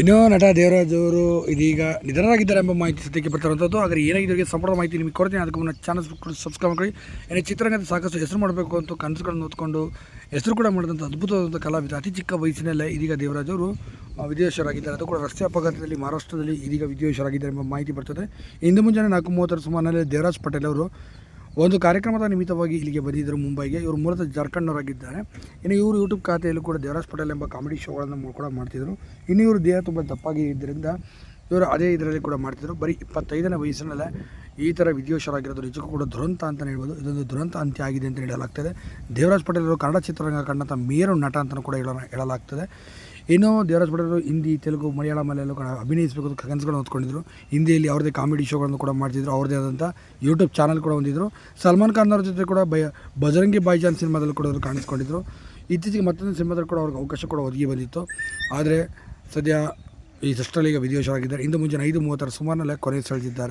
ಇನ್ನು ನಟ ದೇವರಾಜ್ ಅವರು ಇದೀಗ ನಿಧನರಾಗಿದ್ದಾರೆ ಎಂಬ ಮಾಹಿತಿ ಸದ್ಯಕ್ಕೆ ಬರ್ತಾರಂಥದ್ದು ಆದರೆ ಏನಾಗಿದೆ ಸಂಪೂರ್ಣ ಮಾಹಿತಿ ನಿಮಗೆ ಕೊಡ್ತೀನಿ. ಅದಕ್ಕೆ ಮುನ್ನ ಚಾನಲ್ ಸಬ್ಸ್ಕ್ರೈಬ್ ಮಾಡಿ. ಏನೇ ಚಿತ್ರರಂಗದ ಸಾಕಷ್ಟು ಹೆಸರು ಮಾಡಬೇಕು ಅಂತ ಕನಸುಗಳನ್ನು ಹೊತ್ಕೊಂಡು ಹೆಸರು ಕೂಡ ಮಾಡಿದಂಥ ಅದ್ಭುತವಾದಂಥ ಕಲಾವಿದ, ಅತಿ ಚಿಕ್ಕ ವಯಸ್ಸಿನಲ್ಲೇ ಇದೀಗ ದೇವರಾಜ್ ಅವರು ವಿದೇಶರಾಗಿದ್ದಾರೆ ಅದು ಕೂಡ ರಸ್ತೆ ಅಪಘಾತದಲ್ಲಿ ಮಹಾರಾಷ್ಟ್ರದಲ್ಲಿ ಇದೀಗ ವಿದೇಶರಾಗಿದ್ದಾರೆ ಎಂಬ ಮಾಹಿತಿ ಬರ್ತದೆ. ಇಂದು ಮುಂಜಾನೆ ನಾಲ್ಕು ಮೂವತ್ತರ ಸುಮಾರಿನಲ್ಲಿ ದೇವರಾಜ್ ಪಟೇಲ್ ಅವರು ಒಂದು ಕಾರ್ಯಕ್ರಮದ ನಿಮಿತ್ತವಾಗಿ ಇಲ್ಲಿಗೆ ಬಂದಿದ್ದರು ಮುಂಬೈಗೆ. ಇವರು ಮೂಲತಃ ಜಾರ್ಖಂಡ್ನವರಾಗಿದ್ದಾರೆ. ಇನ್ನು ಇವರು ಯೂಟ್ಯೂಬ್ ಖಾತೆಯಲ್ಲೂ ಕೂಡ ದೇವರಾಜ್ ಪಟೇಲ್ ಎಂಬ ಕಾಮಿಡಿ ಶೋಗಳನ್ನು ಕೂಡ ಮಾಡ್ತಿದ್ರು. ಇನ್ನು ಇವರು ದೇಹ ತುಂಬ ದಪ್ಪಾಗಿ ಇದ್ದರಿಂದ ಇವರು ಅದೇ ಇದರಲ್ಲಿ ಕೂಡ ಮಾಡ್ತಿದ್ರು. ಬರೀ ಇಪ್ಪತ್ತೈದನೇ ವಯಸ್ಸಿನಲ್ಲೇ ಈ ಥರ ವಿದ್ಯೋಷರಾಗಿರೋದು ನಿಜಕ್ಕೂ ಕೂಡ ದುರಂತ ಅಂತಲೇ ಹೇಳ್ಬೋದು. ಇದೊಂದು ದುರಂತ ಅಂತ್ಯ ಆಗಿದೆ ಅಂತ ಹೇಳಲಾಗ್ತದೆ. ದೇವರಾಜ್ ಪಟೇಲ್ ಅವರು ಕನ್ನಡ ಚಿತ್ರರಂಗ ಕಂಡಂಥ ಮೇರು ನಟ ಅಂತಲೂ ಕೂಡ ಹೇಳ ಹೇಳಲಾಗ್ತದೆ. ಇನ್ನು ದೇವರಾಜ್ ಭಟ್ರು ಹಿಂದಿ, ತೆಲುಗು ಮಲಯಾಳಮಲ್ಲೆಲ್ಲೂ ಕೂಡ ಅಭಿನಯಿಸಬೇಕು ಅಂತ ಕನಸುಗಳನ್ನು ಹೊತ್ಕೊಂಡಿದ್ರು. ಹಿಂದಿಯಲ್ಲಿ ಅವ್ರದ್ದೇ ಕಾಮಿಡಿ ಶೋಗಳನ್ನು ಕೂಡ ಮಾಡ್ತಿದ್ರು, ಅವ್ರದ್ದೇ ಆದಂಥ ಯೂಟ್ಯೂಬ್ ಚಾನಲ್ ಕೂಡ ಹೊಂದಿದ್ರು. ಸಲ್ಮಾನ್ ಖಾನ್ ಅವ್ರ ಜೊತೆ ಕೂಡ ಬಯ ಬಜರಂಗಿ ಬಾಯ್ಜಾನ್ ಸಿನಿಮಾದಲ್ಲಿ ಕೂಡ ಅವರು ಕಾಣಿಸ್ಕೊಂಡಿದ್ರು. ಇತ್ತೀಚೆಗೆ ಮತ್ತೊಂದು ಸಿನಿಮಾದಲ್ಲಿ ಕೂಡ ಅವ್ರಿಗೆ ಅವಕಾಶ ಕೂಡ ಒದಗಿ ಬಂದಿತ್ತು. ಆದರೆ ಸದ್ಯ ಈ ದಷ್ಟರಲ್ಲಿ ಈಗ ವಿದೇಶವಾಗಿದ್ದಾರೆ ಇಂದು ಮುಂಜಾನೆ ಐದು ಮೂವತ್ತರ ಸುಮಾರಿನಲ್ಲೇ ಕೊನೆ ಸೆಳೆದಿದ್ದಾರೆ.